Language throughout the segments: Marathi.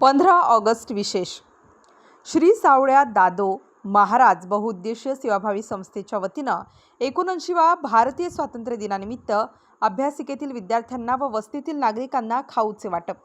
पंधरा ऑगस्ट विशेष. श्री सावळ्या दादो महाराज बहुउद्देशीय सेवाभावी संस्थेच्या वतीनं एकोणऐंशीवा भारतीय स्वातंत्र्य दिनानिमित्त अभ्यासिकेतील विद्यार्थ्यांना व वस्तीतील नागरिकांना खाऊचे वाटप.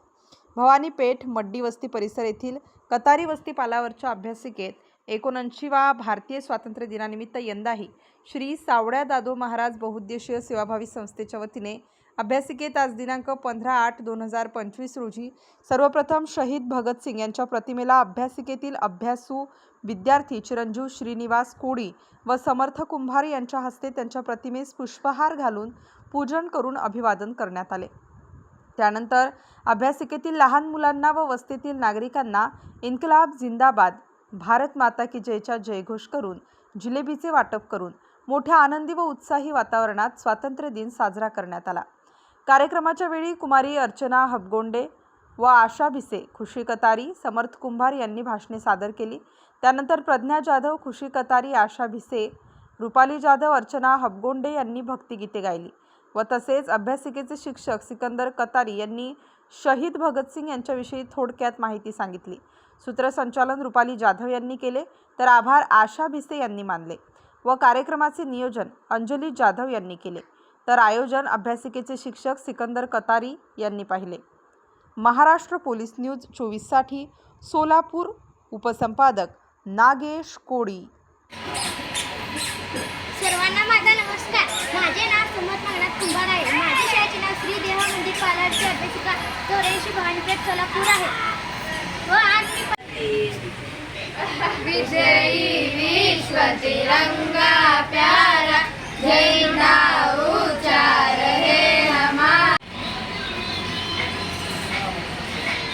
भवानी पेठ मड्डी वस्ती परिसर येथील कतारी वस्ती पालावरच्या अभ्यासिकेत एकोणऐंशीवा भारतीय स्वातंत्र्य दिनानिमित्त यंदाही श्री सावड्या दादो महाराज बहुउद्देशीय सेवाभावी संस्थेच्या वतीने अभ्यासिकेत आज दिनांक पंधरा आठ दोन हजार पंचवीस रोजी सर्वप्रथम शहीद भगतसिंग यांच्या प्रतिमेला अभ्यासिकेतील अभ्यासू विद्यार्थी चिरंजीव श्रीनिवास कोडी व समर्थ कुंभार यांच्या हस्ते त्यांच्या प्रतिमेस पुष्पहार घालून पूजन करून अभिवादन करण्यात आले. त्यानंतर अभ्यासिकेतील लहान मुलांना व वस्तीतील नागरिकांना इन्कलाब जिंदाबाद भारत माता की जयच्या जयघोष करून जिलेबीचे वाटप करून मोठ्या आनंदी व उत्साही वातावरणात स्वातंत्र्य दिन साजरा करण्यात आला. कार्यक्रमाच्या वेळी कुमारी अर्चना हबगोंडे व आशा भिसे खुशी कतारी समर्थ कुंभार यांनी भाषणे सादर केली. त्यानंतर प्रज्ञा जाधव खुशी कतारी आशा भिसे रुपाली जाधव अर्चना हबगोंडे यांनी भक्तिगीते गायली व तसेच अभ्यासिकेचे शिक्षक सिकंदर कतारी यांनी शहीद भगतसिंग यांच्याविषयी थोडक्यात माहिती सांगितली. सूत्रसंचालन रुपाली जाधव यांनी केले तर आभार आशा भिसे यांनी मानले व कार्यक्रमाचे नियोजन अंजली जाधव यांनी केले. तर आयोजन अभ्यासिकेचे शिक्षक सिकंदर कतारी यांनी पाहिले. महाराष्ट्र पोलीस न्यूज चोवीससाठी सोलापूर उपसंपादक नागेश कोळी. सर्वांना माझा नमस्कार माझे नाव सुमत नागनाथ कुंभार आहे माझे शाळेचे नाव श्री देव मंदिर पालारची अभ्यासिका चौऱ्याऐंशी भवानीपेठ सोलापूर आहे. व आज मी विजयी विश्व तिरंगा प्यारा झेंडा रहे हमारा.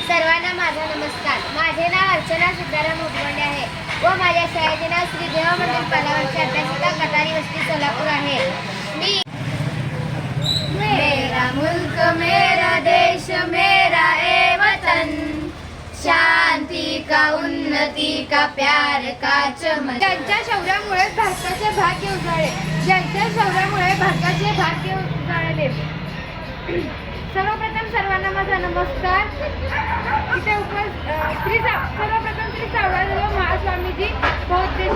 सर्वांना माझा नमस्कार. माझे नाव अर्चना सिद्धाराम उपगंडे आहे. व माझ्या शाळेचे नाव श्री देव मंदिर पालावरची शांती का उन्नती का प्यार का चमन. ज्यांच्या शौर्यामुळे भारताचे भाग्य उजाळले. ज्यांच्या शौर्यामुळे भारताचे भाग्य उजाळले. सर्वप्रथम सर्वांना माझा नमस्कार. इथे उपस्थित श्री सर्वप्रथम श्री सावळादेव महास्वामीजी बौद्ध